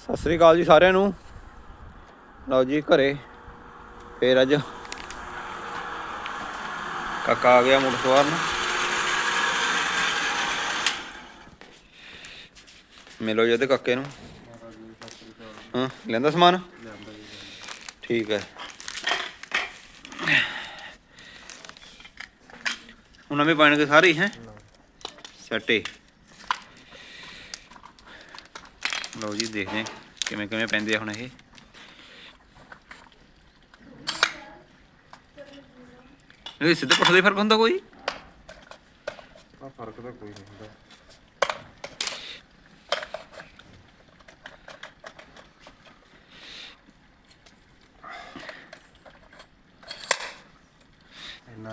ਸਤਿ ਸ੍ਰੀ ਅਕਾਲ ਜੀ ਸਾਰਿਆਂ ਨੂੰ। ਲਓ ਜੀ ਘਰੇ, ਫੇਰ ਅੱਜ ਕਾਕਾ ਆ ਗਿਆ ਮੁੰਡ ਸਵਾਰ ਨੂੰ ਮਿਲੋ ਜੀ ਉਹਦੇ ਕਾਕੇ ਨੂੰ। ਹਾਂ ਲੈਂਦਾ ਸਮਾਨ? ਠੀਕ ਹੈ। ਉਹਨਾਂ ਵੀ ਪਾਣ ਕੇ ਸਾਰੇ, ਹੈ? ਸੱਟੇ ਲਓ ਜੀ ਦੇਖਦੇ ਕਿਵੇਂ ਕਿਵੇਂ ਪੈਂਦੇ ਆ ਹੁਣ ਇਹ। ਇਹ ਸਿੱਧੇ ਪੁੱਠੇ ਦੇ ਫ਼ਰਕ ਹੁੰਦਾ ਕੋਈ? ਆ ਫ਼ਰਕ ਤਾਂ ਕੋਈ ਨਹੀਂ ਹੁੰਦਾ।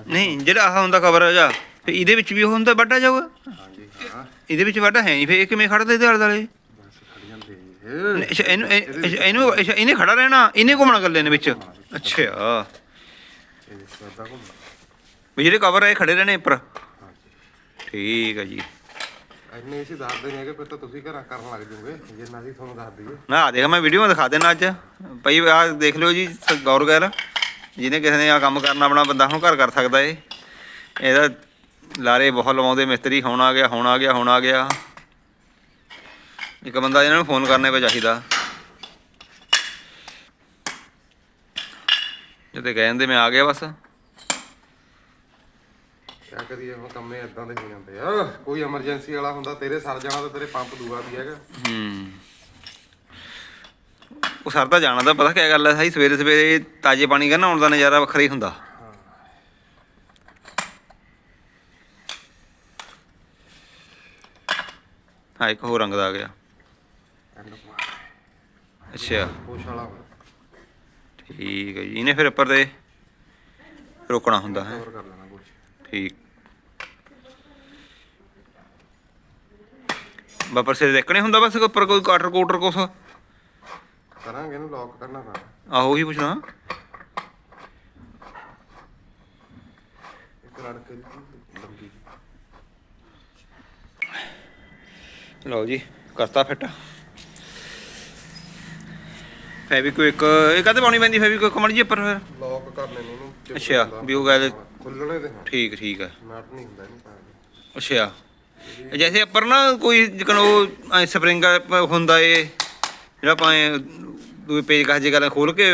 ਨਹੀਂ ਜਿਹੜਾ ਆਹ ਹੁੰਦਾ ਕਵਰ ਜਾ ਫੇ ਇਹਦੇ ਵਿੱਚ ਵੀ ਉਹ ਹੁੰਦਾ ਵੱਡਾ ਜਾਊਗਾ। ਹਾਂਜੀ ਹਾਂ। ਇਹਦੇ ਵਿੱਚ ਵੱਡਾ ਹੈ ਨਹੀਂ ਫੇ ਇਹ ਕਿਵੇਂ ਖੜਦਾ ਇਹਦੇ ਆਲੇ ਦੁਆਲੇ ਅੱਛਾ ਇਹਨੂੰ ਇਹ- ਅੱਛਾ, ਇਹਨੂੰ ਅੱਛਾ, ਇਹਨੇ ਖੜਾ ਰਹਿਣਾ। ਇਹਨੇ ਘੁੰਮਣਾ ਗੱਲੇ ਨੇ ਵਿੱਚ। ਅੱਛਾ। ਸਦਾ ਵੀ ਜਿਹੜੇ ਕਵਰ ਇਹ ਖੜੇ ਰਹਿਣੇ ਉੱਪਰ। ਹਾਂਜੀ। ਠੀਕ ਹੈ ਜੀ। ਇੰਨੇ ਅਸੀਂ ਦੱਸਦੇ ਨਹੀਂ ਹੈਗੇ ਫਿਰ ਤਾਂ ਤੁਸੀਂ ਘਰਾਂ ਕਰਨ ਲੱਗ ਜਾਓਗੇ। ਜਿੰਨਾ ਅਸੀਂ ਤੁਹਾਨੂੰ ਦੱਸ ਦਈਏ। ਨਾ ਆ ਦੇਖ ਮੈਂ ਵੀਡੀਓ ਦਿਖਾ ਦੇਣਾ ਅੱਜ। ਭਾਈ ਆਹ ਦੇਖ ਲਿਓ ਜੀ ਸ- ਗੌਰ ਕਰ। ਜਿਹਨੇ ਕਿਸੇ ਨੇ ਆ ਕੰਮ ਕਰਨਾ ਆਪਣਾ ਬੰਦਾ ਹੁਣ ਘਰ ਕਰ ਸਕਦਾ ਏ। ਇਹਦਾ ਲਾਰੇ ਬਹੁਤ ਲਵਾਉਂਦੇ ਮਿਸਤਰੀ ਹੁਣ ਆ ਗਿਆ ਹੁਣ ਆ ਗਿਆ ਹੁਣ ਆ ਗਿਆ। ਇੱਕ ਬੰਦਾ ਇਹਨਾਂ ਨੂੰ ਫੋਨ ਕਰਨੇ ਪੈ ਚਾਹੀਦਾ। ਜਦੋਂ ਕਹਿੰਦੇ ਮੈਂ ਆ ਗਿਆ ਬਸ। ਕਿਆ ਕਰੀਏ ਹੁਣ ਕੰਮੇ ਇਦਾਂ ਦੇ ਹੋ ਜਾਂਦੇ ਆ। ਕੋਈ ਐਮਰਜੈਂਸੀ ਵਾਲਾ ਹੁੰਦਾ ਤੇਰੇ ਸਰ ਜਾਣਾ ਤਾਂ ਤੇਰੇ ਪੰਪ ਦੂਆ ਵੀ ਹੈਗਾ। ਹੂੰ। ਉਹ ਸਰ ਤਾਂ ਜਾਣਦਾ ਪਤਾ ਕੀ ਗੱਲ ਹੈ ਸਾਈ ਸਵੇਰੇ ਸਵੇਰੇ ਤਾਜ਼ੇ ਪਾਣੀ ਕਰਨਾ ਆਉਣ ਦਾ ਨਜ਼ਾਰਾ ਵੱਖਰਾ ਹੀ ਹੁੰਦਾ। ਹਾਂ। ਇੱਕ ਹੋਰ ਰੰਗ ਦਾ ਆ ਗਿਆ। ਅੱਛਾ। ਪੋਸ਼ ਵਾਲਾ ਠੀਕ ਹੈ ਜੀ ਇਹਨੇ ਫਿਰ ਉੱਪਰ ਤੇ ਰੋਕਣਾ ਹੁੰਦਾ ਹੈ? ਕਵਰ ਕਰ ਲੈਣਾ ਪੋਸ਼। ਠੀਕ। ਬਾਪਰ ਸੇ ਦੇਖਣੇ ਹੁੰਦਾ ਬਸ ਉੱਪਰ ਕੋਈ ਕਾਟਰ ਕੋਟਰ ਕੁਛ? ਕਰਾਂਗੇ ਇਹਨੂੰ ਲੌਕ ਕਰਨਾ ਪੈਣਾ। ਆਹੋ ਹੀ ਪੁੱਛਣਾ। ਇੱਕ ਲੰਬੀ। ਲਓ ਜੀ ਕਰਤਾ ਫਿੱਟ। ਫੈਬਿਕਵਿਕ ਇਹ ਕਾਹਦੇ ਪਾਉਣੀ ਪੈਂਦੀ ਫੈਬਿਕਵਿਕ ਕਮਣ ਜੀ ਉੱਪਰ ਫਿਰ? ਲੌਕ ਕਰ ਲੈਣੇ ਚਿਪ ਅੱਛਾ। ਵੀ ਉਹ ਗੱਲ- ਖੁੱਲਣੇ ਤੇ ਠੀਕ ਠੀਕ ਹੈ। ਮੈਟ ਨਹੀਂ ਹੁੰਦਾ ਇਹਨੂੰ ਅੱਛਾ। ਜੈਸੇ ਉੱਪਰ ਨਾ ਕੋਈ ਜਿਕਣ ਉਹ ਸਪਰਿੰਗ ਹੁੰਦਾ ਏ ਜਿਹੜਾ ਪਾਏ ਦੂਏ ਪੇਜ ਕਾ ਜੇ ਗੱਲ ਖੋਲ ਕੇ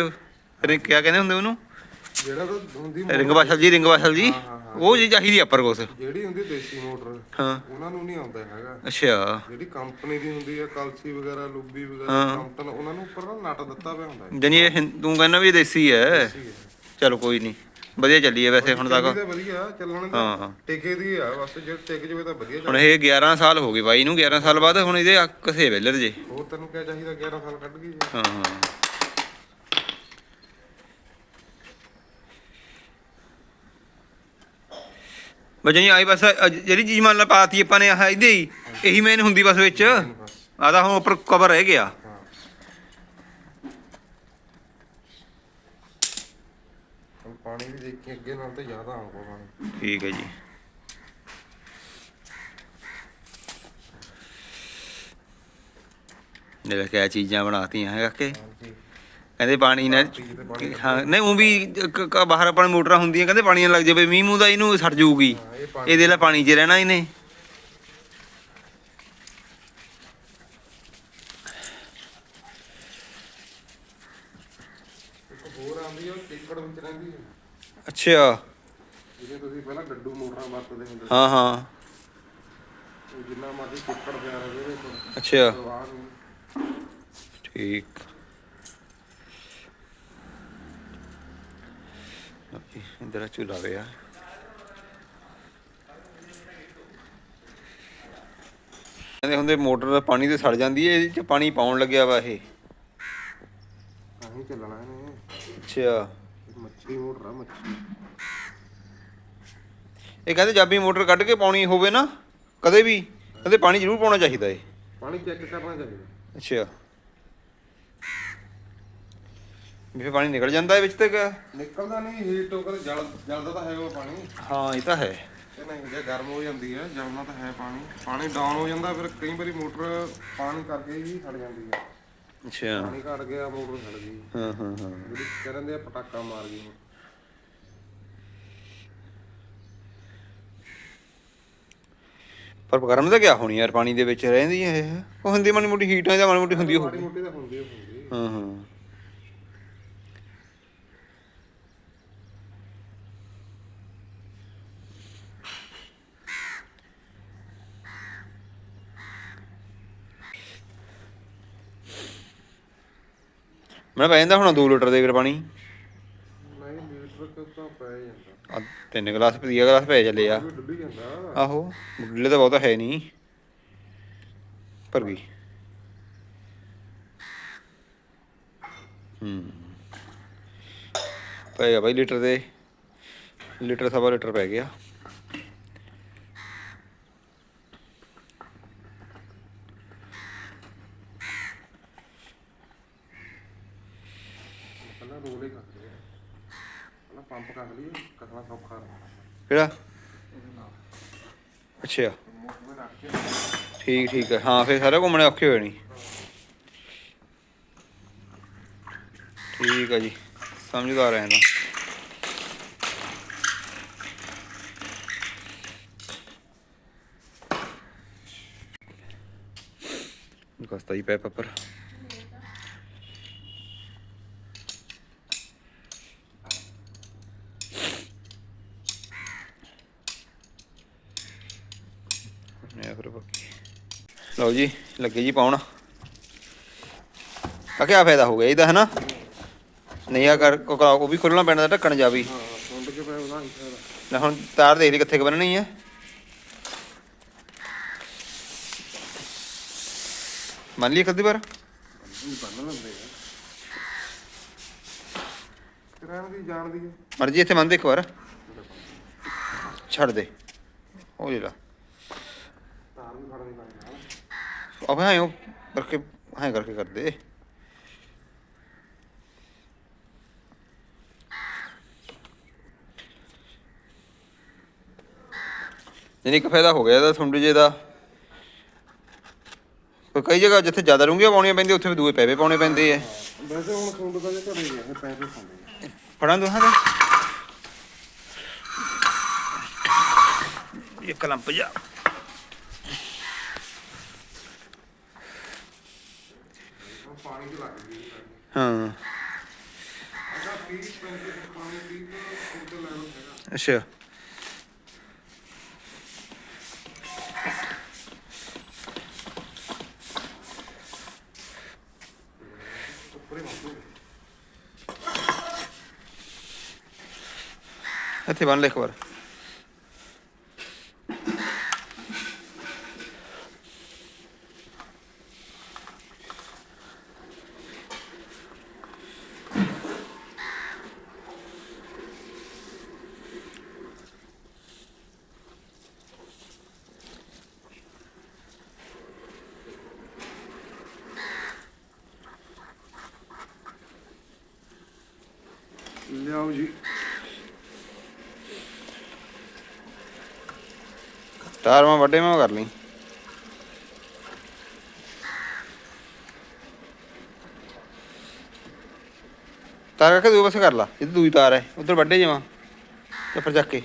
ਰਿੰਗ ਕਿਆ ਕਹਿੰਦੇ ਹੁੰਦੇ ਉਹਨੂੰ? ਜਿਹੜਾ ਤਾਂ ਹੁੰਦੀ ਰਿੰਗ ਵਾਸ਼ਲ ਜੀ ਰਿੰਗ ਵਾਸ਼ਲ ਜੀ। ਹਾਂ। ਉਹ ਜੀ ਚਾਹੀਦੀ ਆ ਕੁਛ ਜਿਹੜੀ ਹੁੰਦੀ ਦੇਸੀ ਮੋਟਰ ਹਾਂ। ਉਹਨਾਂ ਨੂੰ ਨਹੀਂ ਆਉਂਦਾ ਹੈਗਾ। ਅੱਛਾ। ਜਿਹੜੀ ਕੰਪਨੀ ਦੀ ਹੁੰਦੀ ਹੈ ਕਲਸੀ ਵਗੈਰਾ ਲੁੱਬੀ ਵਗੈਰਾ ਹਾਂ। ਕੰਪਨ ਉਹਨਾਂ ਨੂੰ ਉੱਪਰ ਨਾ ਨਟ ਦਿੱਤਾ ਪਿਆ ਹੁੰਦਾ ਹੈ। ਜਨੀ ਇਹ ਹਿੰ- ਤੂੰ ਕਹਿੰਦਾ ਵੀ ਇਹ ਦੇਸੀ ਹੈ। ਚਲੋ ਕੋਈ ਨਹੀਂ। ਵਧੀਆ ਚੱਲੀ ਹੈ ਵੈਸੇ ਹੁਣ ਤੱਕ। ਚੱਲੀ ਤਾਂ ਵਧੀਆ ਚੱਲਣ ਦਾ ਹਾਂ। ਟਿਕੇ ਦੀ ਆ ਬਸ ਜੇ ਟਿਕ ਜਵੇ ਤਾਂ ਵਧੀਆ ਹੁਣ ਇਹ 11 ਸਾਲ ਹੋ ਗਏ ਬਾਈ ਨੂੰ 11 ਸਾਲ ਬਾਅਦ ਹੁਣ ਇਹਦੇ ਅੱਕ ਸੇ ਵੇਲਰ ਜੇ। ਹੋਰ ਤੈਨੂੰ ਕਿਆ ਚਾਹੀਦਾ 11 ਸਾਲ ਕੱਢ ਗਈ ਜੀ। ਹਾਂ ਹਾਂ। ਬਜਣੀ ਆਈ ਬਸ ਜਿਹੜੀ ਚੀਜ਼ ਮੰਨ ਲਾ ਪਾਤੀ ਆਪਾਂ ਨੇ ਆਹ ਇਹਦੇ ਹੀ ਇਹੀ ਮੇਨ ਹੁੰਦੀ ਬਸ ਵਿੱਚ। ਆਦਾ ਹੁਣ ਉੱਪਰ ਕਵਰ ਰਹਿ ਗਿਆ। ਹਾਂ ਹੁਣ ਪਾਣੀ ਵੀ ਦੇਖ ਕੇ ਅੱਗੇ ਨਾਲ ਤੇ ਜ਼ਿਆਦਾ ਆਊਗਾ ਪਾਣੀ। ਠੀਕ ਹੈ ਜੀ। ਜਿਹੜੇ ਕਿਆ ਚੀਜ਼ਾਂ ਬਣਾਤੀਆਂ ਹੈ ਕਾਕੇ। ਹਾਂਜੀ। ਕਹਿੰਦੇ ਪਾਣੀ ਹਾਂ ਨਹੀਂ ਉਹ ਵੀ ਕ- ਕ- ਬਾਹਰ ਆਪਾਂ ਨੂੰ ਮੋਟਰਾਂ ਹੁੰਦੀਆਂ ਕਹਿੰਦੇ ਪਾਣੀ ਨਾਲ ਲੱਗ ਜਾਵੇ ਮੀਂਹ ਮੂੰਹ ਦਾ ਇਹਨੂੰ ਸੜ ਜਾਊਗੀ। ਇਹਦੇ ਲਈ ਪਾਣੀ 'ਚ ਰਹਿਣਾ ਇਹਨੇ। ਇੱਕ ਹੋਰ ਆਉਂਦੀ ਆ ਉਹ ਟਿਕੜ ਵਿੱਚ ਰਹਿੰਦੀ ਹੈ ਅੱਛਾ। ਜਿਹਦੇ ਤੁਸੀਂ ਪਹਿਲਾਂ ਡੱਡੂ ਮੋਟਰਾਂ ਵਰਤਦੇ ਹੁੰਦੇ ਸੀ। ਹਾਂ ਹਾਂ। ਜਿੰਨਾ ਮਰਜ਼ੀ ਟਿਕੜ ਪਿਆ ਰਹੇ ਅੱਛਾ। ਸਵਾਹ ਨੂੰ। ਠੀਕ। ਇਧਰ ਝੂਲਾ ਪਿਆ। ਕਹਿੰਦੇ ਹੁੰਦੇ ਮੋਟਰ ਦਾ ਪਾਣੀ ਤੇ ਸੜ ਜਾਂਦੀ ਹੈ ਇਹਦੇ ਚ ਪਾਣੀ ਪਾਉਣ ਲੱਗਿਆ ਵਾ ਇਹ। ਆਹੀ ਚੱਲਣਾ ਇਹਨੇ। ਅੱਛਾ। ਮੱਛੀ ਮੋਟਰ ਆ ਮੱਛੀ। ਇਹ ਕਹਿੰਦੇ ਜਾਬੀ ਮੋਟਰ ਕੱਢ ਕੇ ਪਾਉਣੀ ਹੋਵੇ ਨਾ ਕਦੇ ਵੀ। ਕਹਿੰਦੇ ਪਾਣੀ ਜ਼ਰੂਰ ਪਾਉਣਾ ਚਾਹੀਦਾ ਏ। ਪਾਣੀ ਚੈੱਕ ਕਰਨਾ ਚਾਹੀਦਾ। ਅੱਛਾ। ਵੀ ਪਾਣੀ ਨਿਕਲ ਜਾਂਦਾ ਹੈ ਵਿੱਚ ਤੇ ਕਿਆ? ਨਿਕਲਦਾ ਨਹੀਂ ਹੀਟ ਉਹ ਕਦੇ ਜਲ ਜਲਦਾ ਤਾਂ ਹੈ ਉਹ ਪਾਣੀ। ਹਾਂ ਇਹ ਤਾਂ ਹੈ। ਇਹ ਨਹੀਂ ਜੇ ਗਰਮ ਹੋ ਜਾਂਦੀ ਹੈ ਜਲਣਾ ਤਾਂ ਹੈ ਪਾਣੀ। ਪਾਣੀ ਡਾਊਨ ਹੋ ਜਾਂਦਾ ਫਿਰ ਕਈ ਵਾਰੀ ਮੋਟਰ ਪਾਣੀ ਕਰਕੇ ਹੀ ਸੜ ਜਾਂਦੀ ਹੈ। ਅੱਛਾ। ਪਾਣੀ ਘਟ ਗਿਆ ਮੋਟਰ ਛੱਡ ਗਈ। ਹਾਂ ਹਾਂ ਹਾਂ। ਜਿਹੜੀ ਕਹਿੰਦੇ ਆ ਪਟਾਕਾ ਮਾਰ ਗਈ। ਪਰ ਗਰਮ ਤਾਂ ਕਿਆ ਹੋਣੀ ਯਾਰ ਪਾਣੀ ਦੇ ਵਿੱਚ ਰਹਿੰਦੀ ਹੈ ਇਹ। ਉਹ ਹੁੰਦੀ ਮਾੜੀ ਮੋਟੀ ਹੀਟ ਆ ਜਾਂ ਮਾੜੀ ਮੋਟੀ ਹੁੰਦੀ ਮਾੜੀ ਹੋਊਗੀ ਮੋਟੀ ਤਾਂ ਹੁੰਦੀ ਹੁੰਦੀ ਹਾਂ ਹਾਂ। ਮੈਂ ਪੈ ਜਾਂਦਾ ਹੁਣ 2 ਲੀਟਰ ਦੇ ਕਰ ਪਾਣੀ। ਨਹੀਂ ਲੀਟਰ ਤਾਂ ਪੈ ਜਾਂਦਾ। ਆ ਤਿੰਨ ਗਲਾਸ ਪੀਆ ਗਲਾਸ ਪੈ ਚੱਲੇ ਆ। ਡੁੱਬੀ ਜਾਂਦਾ। ਆਹੋ ਮੁੱਢਲੇ ਤਾਂ ਬਹੁਤਾ ਹੈ ਨਹੀਂ। ਪਰ ਗਈ। ਹੂੰ। ਪੈ ਗਿਆ ਬਾਈ ਲੀਟਰ ਦੇ। ਲੀਟਰ ਸਵਾ ਲੀਟਰ ਪੈ ਗਿਆ ਪਹਿਲਾਂ ਰੋਲ ਹੀ ਕੱਟ ਲਿਆ ਪਹਿਲਾਂ ਪੰਪ ਕੱਟ ਲਈ ਕੱਟਣਾ ਸੌਖਾ ਕਿਹੜਾ? ਅੱਛਾ। ਠੀਕ ਠੀਕ ਹੈ। ਹਾਂ, ਫਿਰ ਸਾਰੇ ਘੁੰਮਣੇ ਔਖੇ ਹੋਏ ਨਹੀਂ ਠੀਕ ਆ ਜੀ। ਸਮਝਦਾਰ ਰਹਿੰਦਾ Costa di Peppa per. ਨੇ ਫਿਰ ਬਾਕੀ। ਲਓ ਜੀ ਲੱਗੇ ਜੀ ਪਾਉਣ। ਆ ਕਿਆ ਫਾਇਦਾ ਹੋ ਗਿਆ ਇਹਦਾ ਹੈ ਨਾ ਨਹੀਂ ਆ ਕਰ ਕੋ- ਉਹ ਵੀ ਖੋਲਣਾ ਪੈਣਾ ਢੱਕਣ ਜਾ ਵੀ। ਹਾਂ ਕੇ ਹੀ ਹੁਣ ਤਾਰ ਦੇਖ ਲਈ ਕਿੱਥੇ ਕੁ ਬੰਨਣੀ ਹੈ ਮੰਨ ਲਈ ਅੱਧੀ ਵਾਰ? ਨਹੀਂ ਬੰਨ ਲੈਂਦੇ ਆ। ਕਿਰਾਂ ਦੀ ਜਾਣਦੀ ਹੈ ਮਰਜ਼ੀ ਇੱਥੇ ਮੰਨ ਦੇ ਇੱਕ ਵਾਰ। ਛੱਡ ਦੇ। ਉਹ ਲੈ। ਹਾਂ ਉਹ ਕਰਕੇ ਹਾਂ ਕਰਕੇ ਕਰ ਦੇ ਯਾਨੀ ਕਿ ਫਾਇਦਾ ਹੋ ਗਿਆ ਇਹਦਾ ਸੁੰਡ ਜੇ ਦਾ ਕੋਈ ਕਈ ਜਗ੍ਹਾ ਜਿੱਥੇ ਜ਼ਿਆਦਾ ਡੂੰਘੀਆਂ ਪਾਉਣੀਆਂ ਪੈਂਦੀਆਂ ਉੱਥੇ ਵੀ ਦੂਏ ਪੈਵੇ ਪਾਉਣੇ ਪੈਂਦੇ ਆ ਵੈਸੇ ਹੁਣ ਸੁੰਡ ਦਾ ਜੇ ਘਰੇ ਗਿਆ ਇਹ ਪੈਸੇ ਖਾਂਦੇ ਆ ਫੜਾਂ ਦੋਹਾਂ ਦੇ ਇੱਕ ਲੰਪ ਜਾ ਹੁਣ ਪਾਣੀ ਚ ਲੱਗ ਗਈ ਹਾਂ। ਅੱਛਾ। ਇੱਥੇ ਬਣ ਲੈ ਇੱਕ ਵਾਰ। ਲਿਆਓ ਜੀ ਤਾਰ ਵੱਡੇ ਮੈਂ ਕਰ ਲਈ। ਤਾਰ ਕਰਕੇ ਦੂਏ ਪਾਸੇ ਕਰ ਲਾ, ਇਹ ਦੂਈ ਤਾਰ ਹੈ, ਉਧਰ ਵੱਡੇ ਜਾਵਾਂ ਤੇ ਫਿਰ ਚੱਕ ਕੇ।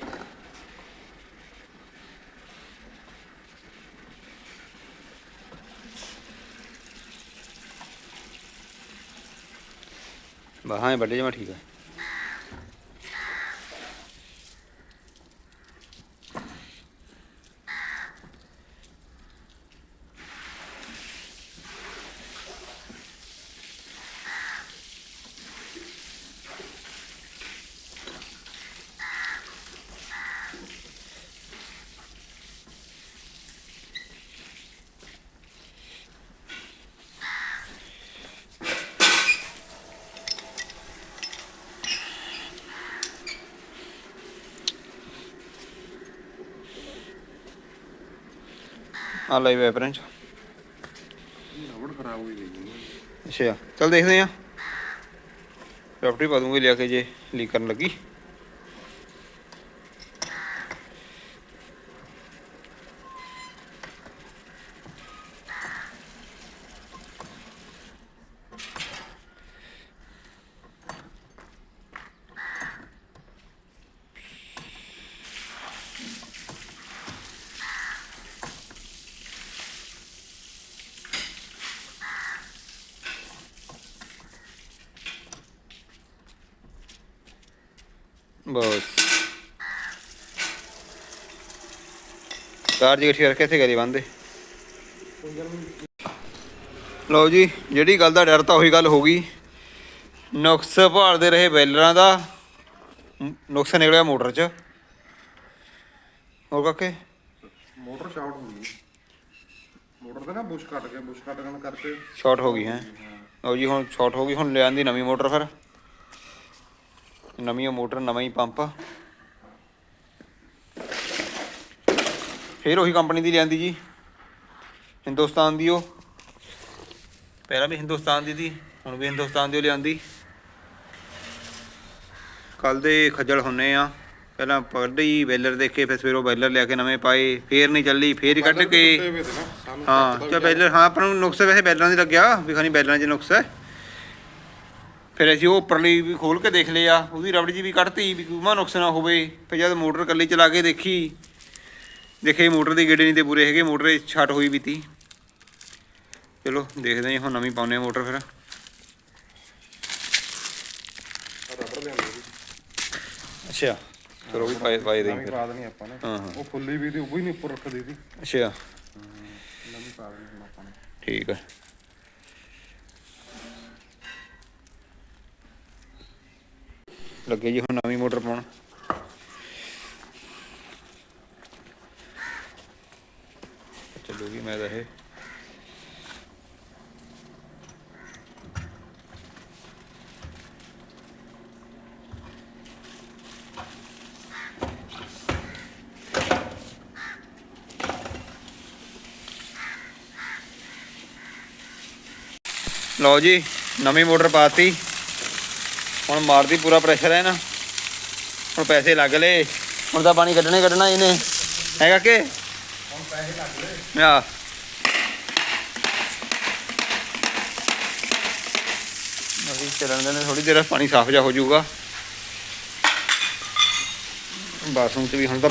ਬਾਹਾਂ ਵੱਡੇ ਜਾਵਾਂ ਠੀਕ ਹੈ ਆ ਲਈ ਵੇ 'ਚ ਰਬੜ ਖਰਾਬ ਹੋਈ ਗਈ ਅੱਛਾ, ਚਲ ਦੇਖਦੇ ਆ ਪ੍ਰੋਪਰਟੀ ਪਾ ਦੂੰਗੇ ਲਿਆ ਕੇ ਜੇ ਲੀਕ ਕਰਨ ਲੱਗੀ। ਬਸ। ਤਾਰ ਜੀ ਇਕੱਠੀ ਕਰਕੇ ਇੱਥੇ ਗਲੀ ਬੰਦੇ। ਲਓ ਜੀ ਜਿਹੜੀ ਗੱਲ ਦਾ ਡਰ ਤਾਂ ਉਹੀ ਗੱਲ ਹੋ ਗਈ। ਨੁਕਸ ਭਾਲਦੇ ਰਹੇ ਬੈਲਰਾਂ ਦਾ। ਨੁਕਸ ਨਿਕਲਿਆ ਮੋਟਰ 'ਚ। ਹੋਰ ਕਾਕੇ? ਮੋਟਰ ਸ਼ਾਰਟ ਹੋ ਗਈ। ਮੋਟਰ ਤੇ ਨਾ ਬੁਸ਼ ਕੱਟ ਕੇ ਬੁਸ਼ ਕੱਟਣ ਕਰਕੇ। ਸ਼ਾਰਟ ਹੋ ਗਈ ਹੈ। ਲਓ ਜੀ ਹੁਣ ਸ਼ਾਰਟ ਹੋ ਗਈ ਹੁਣ ਲਿਆਂਦੀ ਨਵੀਂ ਮੋਟਰ ਫਿਰ। ਨਵੀਂ ਮੋਟਰ ਨਵਾਂ ਹੀ ਪੰਪ। ਫਿਰ ਉਹੀ ਕੰਪਨੀ ਦੀ ਲਿਆਂਦੀ ਜੀ। ਹਿੰਦੁਸਤਾਨ ਦੀ ਉਹ। ਪਹਿਲਾਂ ਵੀ ਹਿੰਦੁਸਤਾਨ ਦੀ ਦੀ ਹੁਣ ਵੀ ਹਿੰਦੁਸਤਾਨ ਦੀ ਉਹ ਲਿਆਂਦੀ। ਕੱਲ ਦੇ ਖੱਜਲ ਹੁੰਨੇ ਆ। ਪਹਿਲਾਂ ਪੜ੍ਹੀ ਬੈਲਰ ਦੇਖੇ ਫਿਰ ਸਵੇਰੋਂ ਬੈਲਰ ਲਿਆ ਕੇ ਨਵੇਂ ਪਾਏ ਫੇਰ ਨਹੀਂ ਚੱਲੀ ਫੇਰ ਹੀ ਕੱਢ ਕੇ। ਹਾਂ ਚਾ ਬੈਲਰ ਹਾਂ ਆਪਾਂ ਨੂੰ ਨੁਕਸ ਵੈਸੇ ਬੈਲਰਾਂ ਦੀ ਲੱਗਿਆ ਵੀ ਖਾਨੀ ਬੈਲਰਾਂ 'ਚ ਨੁਕਸ ਹੈ। ਫਿਰ ਅਸੀਂ ਉਹ ਉੱਪਰਲੀ ਵੀ ਖੋਲ ਕੇ ਦੇਖ ਲਿਆ ਉਹਦੀ ਰਬੜ ਜੀ ਵੀ ਕੱਢਤੀ ਵੀ ਕੋਈ ਨੁਕਸ ਨਾ ਹੋਵੇ ਫਿਰ ਜਦ ਮੋਟਰ ਕੱਲੀ ਚਲਾ ਕੇ ਦੇਖੀ ਦੇਖੇ ਮੋਟਰ ਦੀ ਗੇੜੇ ਨਹੀਂ ਤੇ ਪੂਰੇ ਹੈਗੇ ਮੋਟਰ ਛੱਟ ਹੋਈ ਵੀ ਤੀ ਚਲੋ ਦੇਖਦੇ ਹਾਂ ਹੁਣ ਨਵੀਂ ਪਾਉਂਦੇ ਹਾਂ ਮੋਟਰ ਫਿਰ। ਅੱਛਾ। ਚਲੋ ਵੀ ਪਾਏ ਪਾਏ ਦੇ ਨਵੀਂ ਪਾ ਦੇਣੀ ਆਪਾਂ ਨੇ। ਹਾਂ ਹਾਂ। ਉਹ ਫੁੱਲੀ ਵੀ ਦੀ ਉਹ ਵੀ ਨਹੀਂ ਉੱਪਰ ਰੱਖਦੀ ਸੀ। ਅੱਛਾ। ਨਵੀਂ ਪਾ ਦੇਣੀ ਆਪਾਂ ਨੇ। ਠੀਕ ਹੈ ਲੱਗੇ ਜੀ ਹੁਣ ਨਵੀਂ ਮੋਟਰ ਪਾਉਣ ਚੱਲੂਗੀ ਮੈਂ ਤਾਂ ਇਹ ਲਓ ਜੀ ਨਵੀਂ ਮੋਟਰ ਪਾਤੀ ਹੁਣ ਮਾਰਦੀ ਪੂਰਾ ਪ੍ਰੈਸ਼ਰ ਹੈ ਨਾ। ਹੁਣ ਪੈਸੇ ਲੱਗ ਲਏ। ਹੁਣ ਤਾਂ ਪਾਣੀ ਕੱਢਣੇ ਕੱਢਣਾ ਇਹਨੇ। ਹੈਗਾ ਕਿ? ਹੁਣ ਪੈਸੇ ਲੱਗ ਲਏ। ਆ। ਅਸੀਂ ਚੱਲਣ ਦੇ ਨੇ ਥੋੜੀ ਦੇਰ ਪਾਣੀ ਸਾਫ਼ ਜਾ ਹੋ ਜਾਊਗਾ। ਬਾਥਰੂਮ 'ਚ ਵੀ ਹੁਣ ਤਾਂ